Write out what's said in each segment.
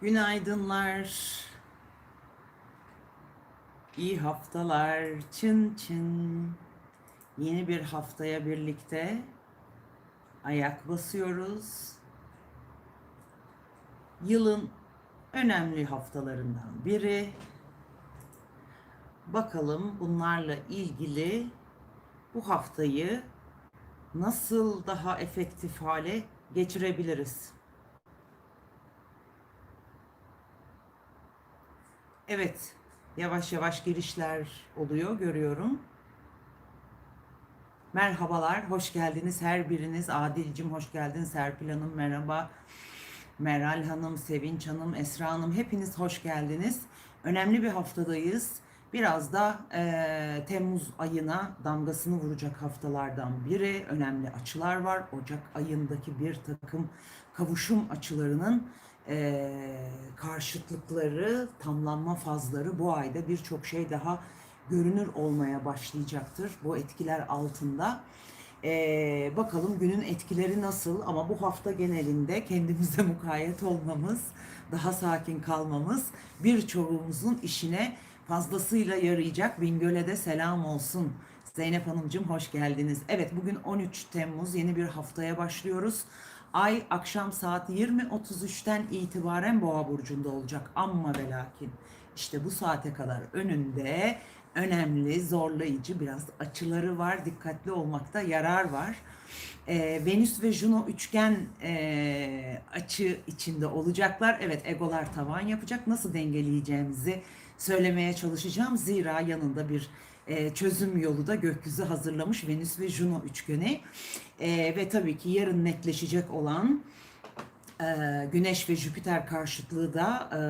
Günaydınlar. İyi haftalar. Çın çın. Yeni bir haftaya birlikte ayak basıyoruz. Yılın önemli haftalarından biri. Bakalım bunlarla ilgili bu haftayı nasıl daha efektif hale getirebiliriz? Evet, yavaş yavaş girişler oluyor görüyorum. Merhabalar, hoş geldiniz her biriniz. Adilcim hoş geldin, Serpil Hanım merhaba. Meral Hanım, Sevinç Hanım, Esra Hanım hepiniz hoş geldiniz. Önemli bir haftadayız. Biraz da eee, Temmuz ayına damgasını vuracak haftalardan biri. Önemli açılar var. Ocak ayındaki bir takım kavuşum açılarının eee, karşıtlıkları, tamlanma fazları bu ayda birçok şey daha görünür olmaya başlayacaktır bu etkiler altında. Ee, bakalım günün etkileri nasıl ama bu hafta genelinde kendimize mukayyet olmamız, daha sakin kalmamız birçoğumuzun işine fazlasıyla yarayacak. Bingöl'e de selam olsun. Zeynep Hanımcığım hoş geldiniz. Evet bugün 13 Temmuz yeni bir haftaya başlıyoruz. Ay akşam saat 20.33'ten itibaren Boğa burcunda olacak. Amma ve lakin işte bu saate kadar önünde önemli, zorlayıcı biraz açıları var. Dikkatli olmakta yarar var. Ee, Venüs ve Juno üçgen e, açı içinde olacaklar. Evet egolar tavan yapacak. Nasıl dengeleyeceğimizi söylemeye çalışacağım. Zira yanında bir e, çözüm yolu da gökyüzü hazırlamış Venüs ve Juno üçgeni. E, ve tabii ki yarın netleşecek olan e, Güneş ve Jüpiter karşıtlığı da e,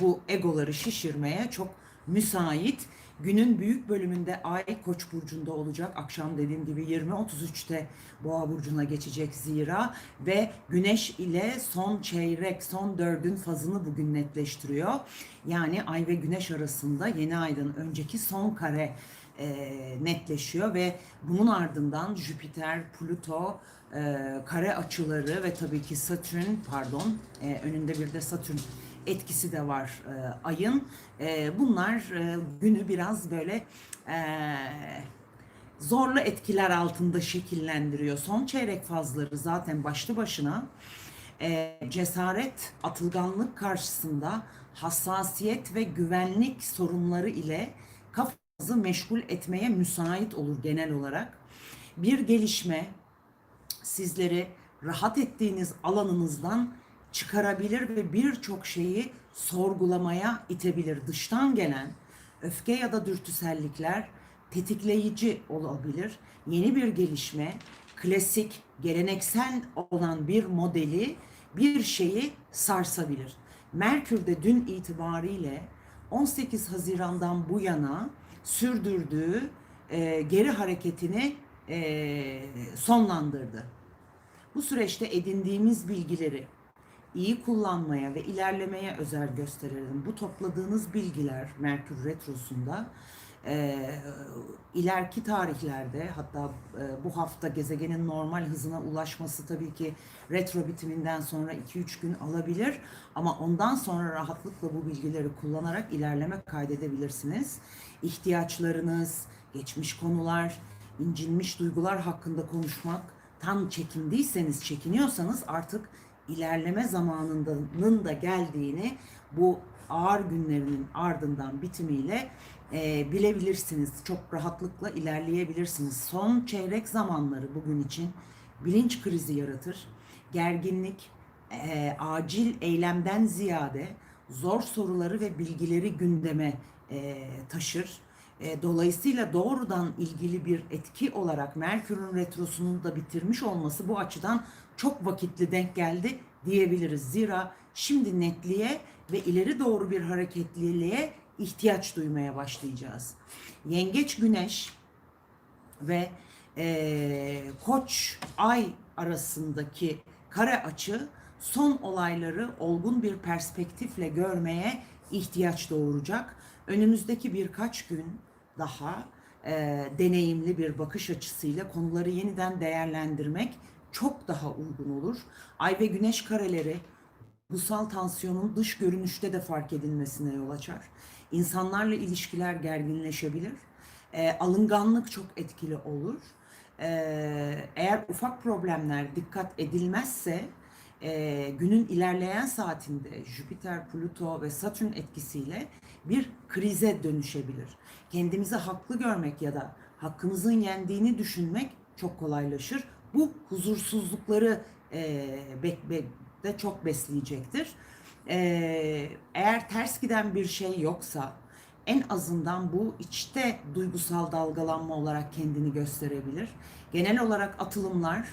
bu egoları şişirmeye çok müsait. Günün büyük bölümünde Ay Koç burcunda olacak. Akşam dediğim gibi 20.33'te Boğa burcuna geçecek zira ve Güneş ile son çeyrek, son dördün fazını bugün netleştiriyor. Yani Ay ve Güneş arasında yeni aydan önceki son kare e, netleşiyor ve bunun ardından Jüpiter, Plüto, e, kare açıları ve tabii ki Satürn pardon e, önünde bir de Satürn etkisi de var e, ayın. E, bunlar e, günü biraz böyle e, zorlu etkiler altında şekillendiriyor. Son çeyrek fazları zaten başlı başına e, cesaret, atılganlık karşısında hassasiyet ve güvenlik sorunları ile kafanızı meşgul etmeye müsait olur genel olarak. Bir gelişme sizleri rahat ettiğiniz alanınızdan çıkarabilir ve birçok şeyi sorgulamaya itebilir. Dıştan gelen öfke ya da dürtüsellikler tetikleyici olabilir. Yeni bir gelişme, klasik, geleneksel olan bir modeli, bir şeyi sarsabilir. Merkür de dün itibariyle 18 Haziran'dan bu yana sürdürdüğü e, geri hareketini e, sonlandırdı. Bu süreçte edindiğimiz bilgileri iyi kullanmaya ve ilerlemeye özen gösterelim. Bu topladığınız bilgiler Merkür Retrosu'nda e, ileriki tarihlerde hatta e, bu hafta gezegenin normal hızına ulaşması tabii ki retro bitiminden sonra 2-3 gün alabilir ama ondan sonra rahatlıkla bu bilgileri kullanarak ilerleme kaydedebilirsiniz. İhtiyaçlarınız, geçmiş konular, incinmiş duygular hakkında konuşmak tam çekindiyseniz, çekiniyorsanız artık ilerleme zamanının da geldiğini bu ağır günlerinin ardından bitimiyle e, bilebilirsiniz. Çok rahatlıkla ilerleyebilirsiniz. Son çeyrek zamanları bugün için bilinç krizi yaratır. Gerginlik, e, acil eylemden ziyade zor soruları ve bilgileri gündeme e, taşır. E, dolayısıyla doğrudan ilgili bir etki olarak Merkür'ün retrosunun da bitirmiş olması bu açıdan çok vakitli denk geldi diyebiliriz. Zira şimdi netliğe ve ileri doğru bir hareketliliğe ihtiyaç duymaya başlayacağız. Yengeç Güneş ve e, Koç Ay arasındaki kare açı son olayları olgun bir perspektifle görmeye ihtiyaç doğuracak. Önümüzdeki birkaç gün daha e, deneyimli bir bakış açısıyla konuları yeniden değerlendirmek çok daha uygun olur. Ay ve güneş kareleri duygusal tansiyonun dış görünüşte de fark edilmesine yol açar. İnsanlarla ilişkiler gerginleşebilir. E, alınganlık çok etkili olur. E, eğer ufak problemler dikkat edilmezse e, günün ilerleyen saatinde Jüpiter, Plüto ve Satürn etkisiyle bir krize dönüşebilir. Kendimizi haklı görmek ya da hakkımızın yendiğini düşünmek çok kolaylaşır. Bu huzursuzlukları e, be- be- de çok besleyecektir. E, eğer ters giden bir şey yoksa en azından bu içte duygusal dalgalanma olarak kendini gösterebilir. Genel olarak atılımlar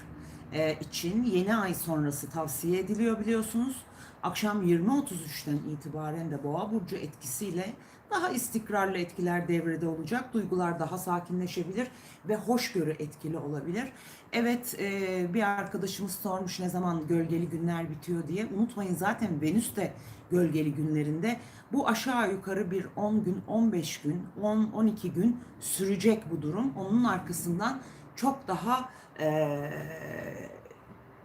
e, için yeni ay sonrası tavsiye ediliyor biliyorsunuz. Akşam 20.33'ten itibaren de Boğa burcu etkisiyle daha istikrarlı etkiler devrede olacak. Duygular daha sakinleşebilir ve hoşgörü etkili olabilir. Evet e, bir arkadaşımız sormuş ne zaman gölgeli günler bitiyor diye. Unutmayın zaten Venüs de gölgeli günlerinde. Bu aşağı yukarı bir 10 gün, 15 gün, 10-12 gün sürecek bu durum. Onun arkasından çok daha e,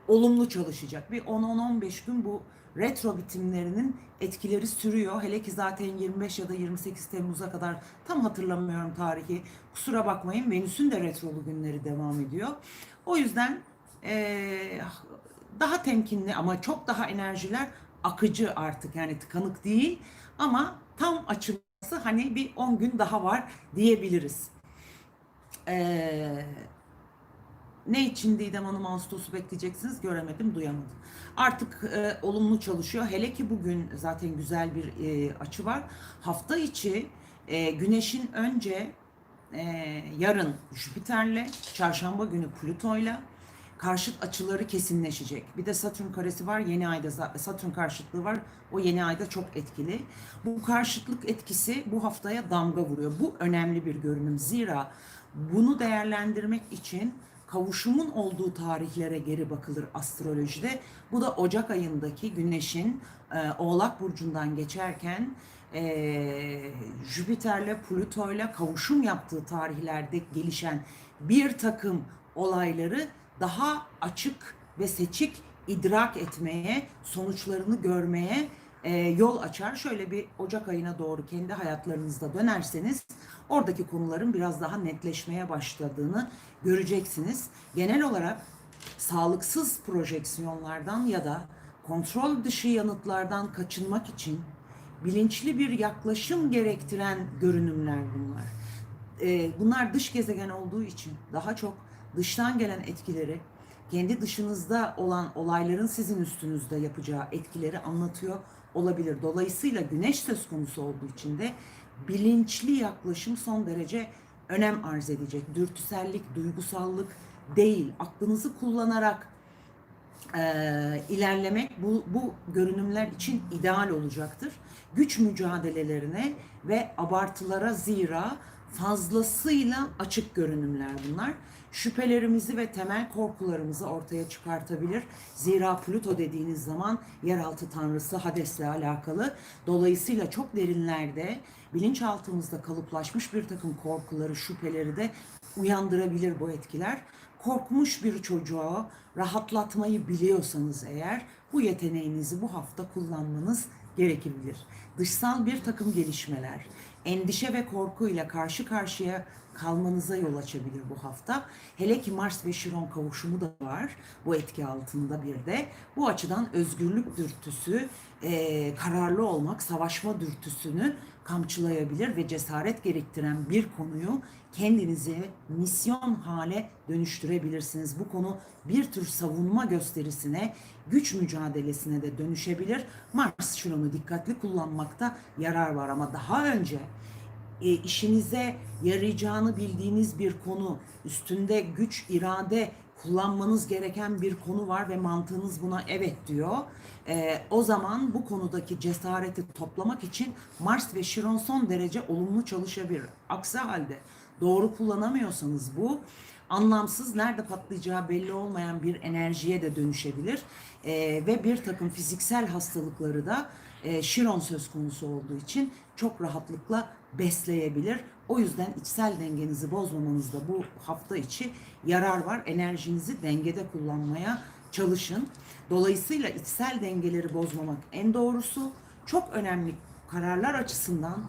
olumlu çalışacak. Bir 10-10-15 gün bu retro bitimlerinin etkileri sürüyor. Hele ki zaten 25 ya da 28 Temmuz'a kadar tam hatırlamıyorum tarihi. Kusura bakmayın Venüs'ün de retrolu günleri devam ediyor. O yüzden eee, daha temkinli ama çok daha enerjiler akıcı artık yani tıkanık değil ama tam açılması hani bir 10 gün daha var diyebiliriz. Eee ne için Didem Hanım Ağustos'u bekleyeceksiniz göremedim, duyamadım. Artık e, olumlu çalışıyor. Hele ki bugün zaten güzel bir e, açı var. Hafta içi e, Güneş'in önce e, yarın Jüpiter'le, çarşamba günü Plüto'yla karşıt açıları kesinleşecek. Bir de Satürn karesi var. Yeni ayda Satürn karşıtlığı var. O yeni ayda çok etkili. Bu karşıtlık etkisi bu haftaya damga vuruyor. Bu önemli bir görünüm. Zira bunu değerlendirmek için kavuşumun olduğu tarihlere geri bakılır astrolojide. Bu da Ocak ayındaki Güneş'in e, Oğlak burcundan geçerken e, Jüpiter'le Plüto'yla kavuşum yaptığı tarihlerde gelişen bir takım olayları daha açık ve seçik idrak etmeye, sonuçlarını görmeye e, yol açar. Şöyle bir Ocak ayına doğru kendi hayatlarınızda dönerseniz oradaki konuların biraz daha netleşmeye başladığını göreceksiniz. Genel olarak sağlıksız projeksiyonlardan ya da kontrol dışı yanıtlardan kaçınmak için bilinçli bir yaklaşım gerektiren görünümler bunlar. Ee, bunlar dış gezegen olduğu için daha çok dıştan gelen etkileri, kendi dışınızda olan olayların sizin üstünüzde yapacağı etkileri anlatıyor olabilir. Dolayısıyla güneş söz konusu olduğu için de bilinçli yaklaşım son derece önem arz edecek. Dürtüsellik, duygusallık değil, aklınızı kullanarak e, ilerlemek bu, bu görünümler için ideal olacaktır. Güç mücadelelerine ve abartılara zira fazlasıyla açık görünümler bunlar. Şüphelerimizi ve temel korkularımızı ortaya çıkartabilir. Zira Plüto dediğiniz zaman yeraltı tanrısı Hades'le alakalı. Dolayısıyla çok derinlerde bilinçaltımızda kalıplaşmış bir takım korkuları, şüpheleri de uyandırabilir bu etkiler korkmuş bir çocuğa rahatlatmayı biliyorsanız eğer bu yeteneğinizi bu hafta kullanmanız gerekebilir. Dışsal bir takım gelişmeler, endişe ve korkuyla karşı karşıya kalmanıza yol açabilir bu hafta. Hele ki Mars ve Şiron kavuşumu da var bu etki altında bir de. Bu açıdan özgürlük dürtüsü, eee, kararlı olmak, savaşma dürtüsünü kamçılayabilir ve cesaret gerektiren bir konuyu kendinize misyon hale dönüştürebilirsiniz. Bu konu bir tür savunma gösterisine, güç mücadelesine de dönüşebilir. Mars şunu dikkatli kullanmakta yarar var ama daha önce e, işinize yarayacağını bildiğiniz bir konu, üstünde güç, irade kullanmanız gereken bir konu var ve mantığınız buna evet diyor. E, o zaman bu konudaki cesareti toplamak için Mars ve Şiron son derece olumlu çalışabilir. Aksi halde doğru kullanamıyorsanız bu anlamsız, nerede patlayacağı belli olmayan bir enerjiye de dönüşebilir. E, ve bir takım fiziksel hastalıkları da e, Şiron söz konusu olduğu için çok rahatlıkla besleyebilir. O yüzden içsel dengenizi bozmamanızda bu hafta içi yarar var. Enerjinizi dengede kullanmaya çalışın. Dolayısıyla içsel dengeleri bozmamak en doğrusu. Çok önemli kararlar açısından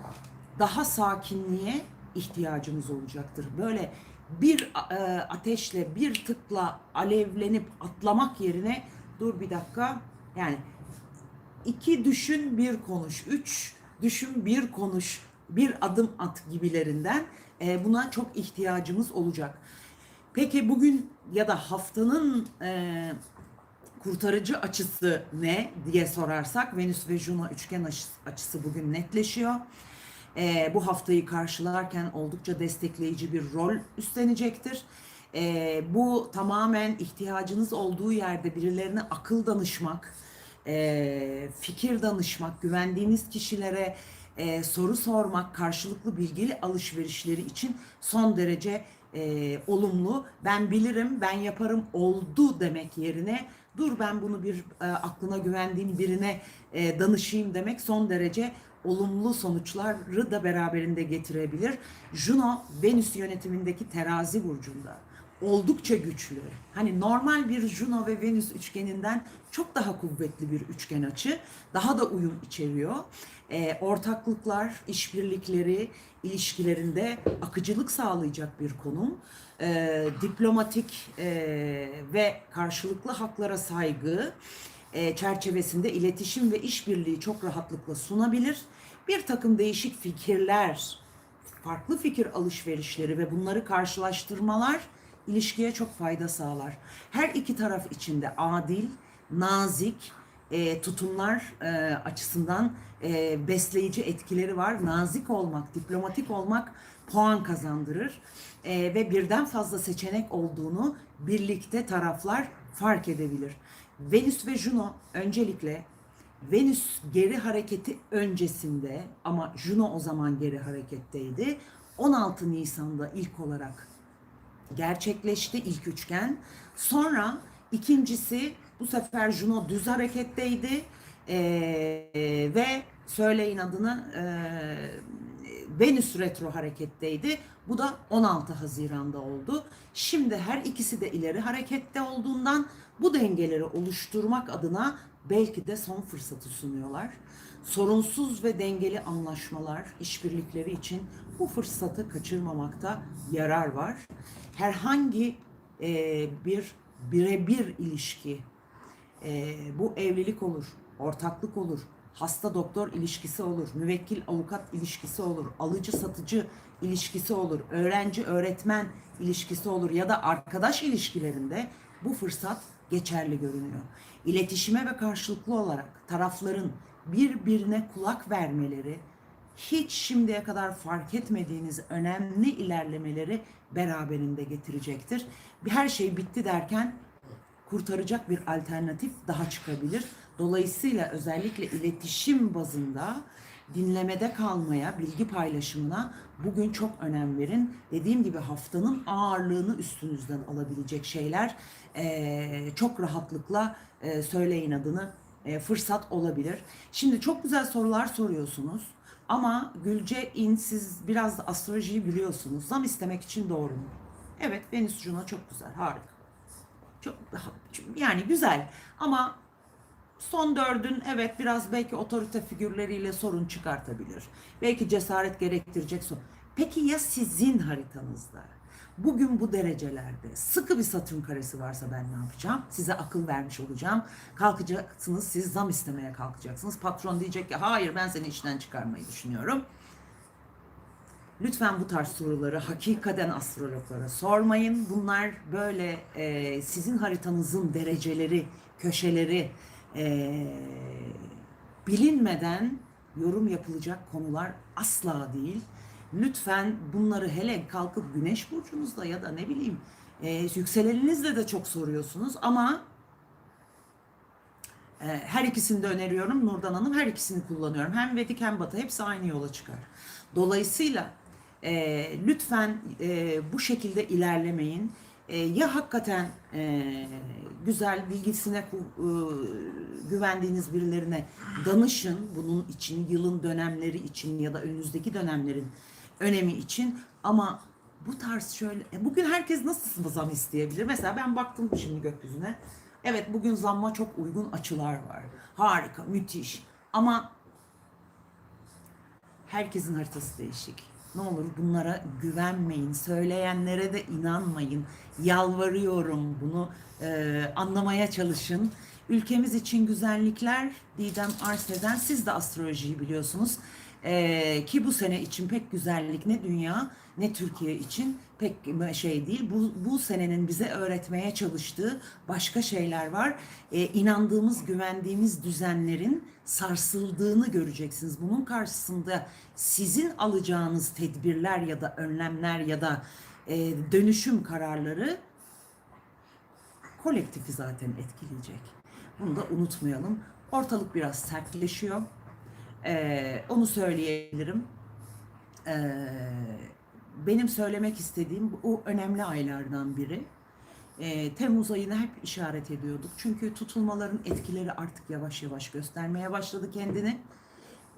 daha sakinliğe ihtiyacımız olacaktır. Böyle bir e, ateşle, bir tıkla alevlenip atlamak yerine dur bir dakika yani iki düşün bir konuş, üç düşün bir konuş, bir adım at gibilerinden e, buna çok ihtiyacımız olacak. Peki bugün ya da haftanın e, kurtarıcı açısı ne diye sorarsak Venüs ve Juno üçgen açısı, bugün netleşiyor. E, bu haftayı karşılarken oldukça destekleyici bir rol üstlenecektir. E, bu tamamen ihtiyacınız olduğu yerde birilerine akıl danışmak, e, fikir danışmak, güvendiğiniz kişilere e, soru sormak, karşılıklı bilgi alışverişleri için son derece e, olumlu. Ben bilirim, ben yaparım, oldu demek yerine dur ben bunu bir e, aklına güvendiğim birine e, danışayım demek son derece olumlu sonuçları da beraberinde getirebilir. Juno Venüs yönetimindeki terazi burcunda oldukça güçlü. Hani normal bir Juno ve Venüs üçgeninden çok daha kuvvetli bir üçgen açı. Daha da uyum içeriyor. Ee, ortaklıklar, işbirlikleri, ilişkilerinde akıcılık sağlayacak bir konum. Ee, diplomatik e, ve karşılıklı haklara saygı e, çerçevesinde iletişim ve işbirliği çok rahatlıkla sunabilir. Bir takım değişik fikirler, farklı fikir alışverişleri ve bunları karşılaştırmalar ilişkiye çok fayda sağlar. Her iki taraf içinde adil, nazik e, tutumlar e, açısından e, besleyici etkileri var. Nazik olmak, diplomatik olmak puan kazandırır E, ve birden fazla seçenek olduğunu birlikte taraflar fark edebilir. Venüs ve Juno öncelikle Venüs geri hareketi öncesinde ama Juno o zaman geri hareketteydi. 16 Nisan'da ilk olarak gerçekleşti ilk üçgen. Sonra ikincisi bu sefer Juno düz hareketteydi Ee, ve söyleyin adını e, Venüs retro hareketteydi. Bu da 16 Haziran'da oldu. Şimdi her ikisi de ileri harekette olduğundan bu dengeleri oluşturmak adına belki de son fırsatı sunuyorlar. Sorunsuz ve dengeli anlaşmalar, işbirlikleri için bu fırsatı kaçırmamakta yarar var. Herhangi e, bir birebir ilişki, e, bu evlilik olur, ortaklık olur, hasta doktor ilişkisi olur, müvekkil avukat ilişkisi olur, alıcı satıcı ilişkisi olur, öğrenci öğretmen ilişkisi olur ya da arkadaş ilişkilerinde bu fırsat geçerli görünüyor. İletişime ve karşılıklı olarak tarafların birbirine kulak vermeleri, hiç şimdiye kadar fark etmediğiniz önemli ilerlemeleri beraberinde getirecektir. Her şey bitti derken kurtaracak bir alternatif daha çıkabilir. Dolayısıyla özellikle iletişim bazında dinlemede kalmaya, bilgi paylaşımına bugün çok önem verin. Dediğim gibi haftanın ağırlığını üstünüzden alabilecek şeyler çok rahatlıkla söyleyin adını fırsat olabilir. Şimdi çok güzel sorular soruyorsunuz. Ama Gülce İn siz biraz da astrolojiyi biliyorsunuz. Zam istemek için doğru mu? Evet Venüs Juno çok güzel harika. Çok yani güzel ama son dördün evet biraz belki otorite figürleriyle sorun çıkartabilir. Belki cesaret gerektirecek sorun. Peki ya sizin haritanızda? Bugün bu derecelerde sıkı bir satürn karesi varsa ben ne yapacağım? Size akıl vermiş olacağım. Kalkacaksınız siz zam istemeye kalkacaksınız. Patron diyecek ki hayır ben seni işten çıkarmayı düşünüyorum. Lütfen bu tarz soruları hakikaten astrologlara sormayın. Bunlar böyle e, sizin haritanızın dereceleri, köşeleri e, bilinmeden yorum yapılacak konular asla değil. Lütfen bunları hele kalkıp güneş burcunuzda ya da ne bileyim e, yükseleninizle de çok soruyorsunuz ama e, her ikisini de öneriyorum Nurdan Hanım. Her ikisini kullanıyorum. Hem Vedik hem Batı hepsi aynı yola çıkar. Dolayısıyla e, lütfen e, bu şekilde ilerlemeyin. E, ya hakikaten e, güzel bilgisine e, güvendiğiniz birilerine danışın bunun için yılın dönemleri için ya da önünüzdeki dönemlerin önemi için ama bu tarz şöyle e, bugün herkes nasıl zam isteyebilir? Mesela ben baktım şimdi gökyüzüne. Evet bugün zamma çok uygun açılar var. Harika, müthiş. Ama herkesin haritası değişik. Ne olur bunlara güvenmeyin. Söyleyenlere de inanmayın. Yalvarıyorum bunu e, anlamaya çalışın. Ülkemiz için güzellikler Didem Arse'den siz de astrolojiyi biliyorsunuz. E, ki bu sene için pek güzellik ne dünya ne Türkiye için pek şey değil. Bu, bu senenin bize öğretmeye çalıştığı başka şeyler var. E, inandığımız, güvendiğimiz düzenlerin sarsıldığını göreceksiniz. Bunun karşısında sizin alacağınız tedbirler ya da önlemler ya da e, dönüşüm kararları kolektifi zaten etkileyecek. Bunu da unutmayalım. Ortalık biraz sertleşiyor. Ee, onu söyleyebilirim. Ee, benim söylemek istediğim bu önemli aylardan biri. Ee, Temmuz ayını hep işaret ediyorduk. Çünkü tutulmaların etkileri artık yavaş yavaş göstermeye başladı kendini.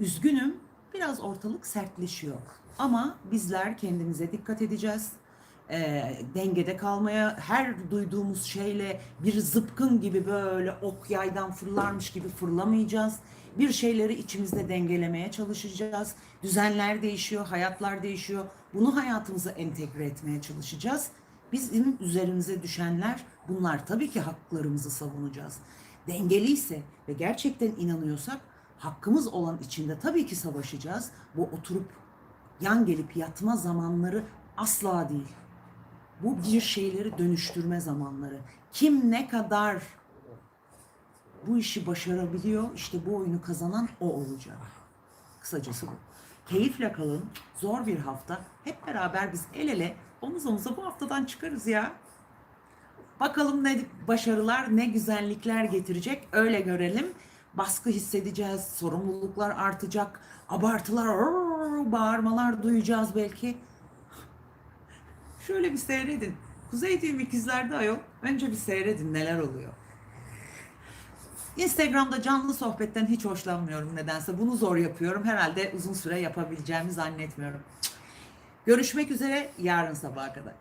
Üzgünüm, biraz ortalık sertleşiyor. Ama bizler kendimize dikkat edeceğiz. Ee, dengede kalmaya, her duyduğumuz şeyle bir zıpkın gibi böyle ok yaydan fırlarmış gibi fırlamayacağız. Bir şeyleri içimizde dengelemeye çalışacağız. Düzenler değişiyor, hayatlar değişiyor. Bunu hayatımıza entegre etmeye çalışacağız. Bizim üzerimize düşenler bunlar. Tabii ki haklarımızı savunacağız. Dengeliyse ve gerçekten inanıyorsak hakkımız olan içinde tabii ki savaşacağız. Bu oturup yan gelip yatma zamanları asla değil. Bu bir şeyleri dönüştürme zamanları. Kim ne kadar bu işi başarabiliyor, işte bu oyunu kazanan o olacak. Kısacası bu. Keyifle kalın. Zor bir hafta. Hep beraber biz el ele omuz omuza bu haftadan çıkarız ya. Bakalım ne başarılar, ne güzellikler getirecek öyle görelim. Baskı hissedeceğiz, sorumluluklar artacak, abartılar, bağırmalar duyacağız belki. Şöyle bir seyredin. Kuzey Düğüm ikizlerde ayol. Önce bir seyredin neler oluyor. Instagram'da canlı sohbetten hiç hoşlanmıyorum nedense. Bunu zor yapıyorum. Herhalde uzun süre yapabileceğimi zannetmiyorum. Görüşmek üzere yarın sabaha kadar.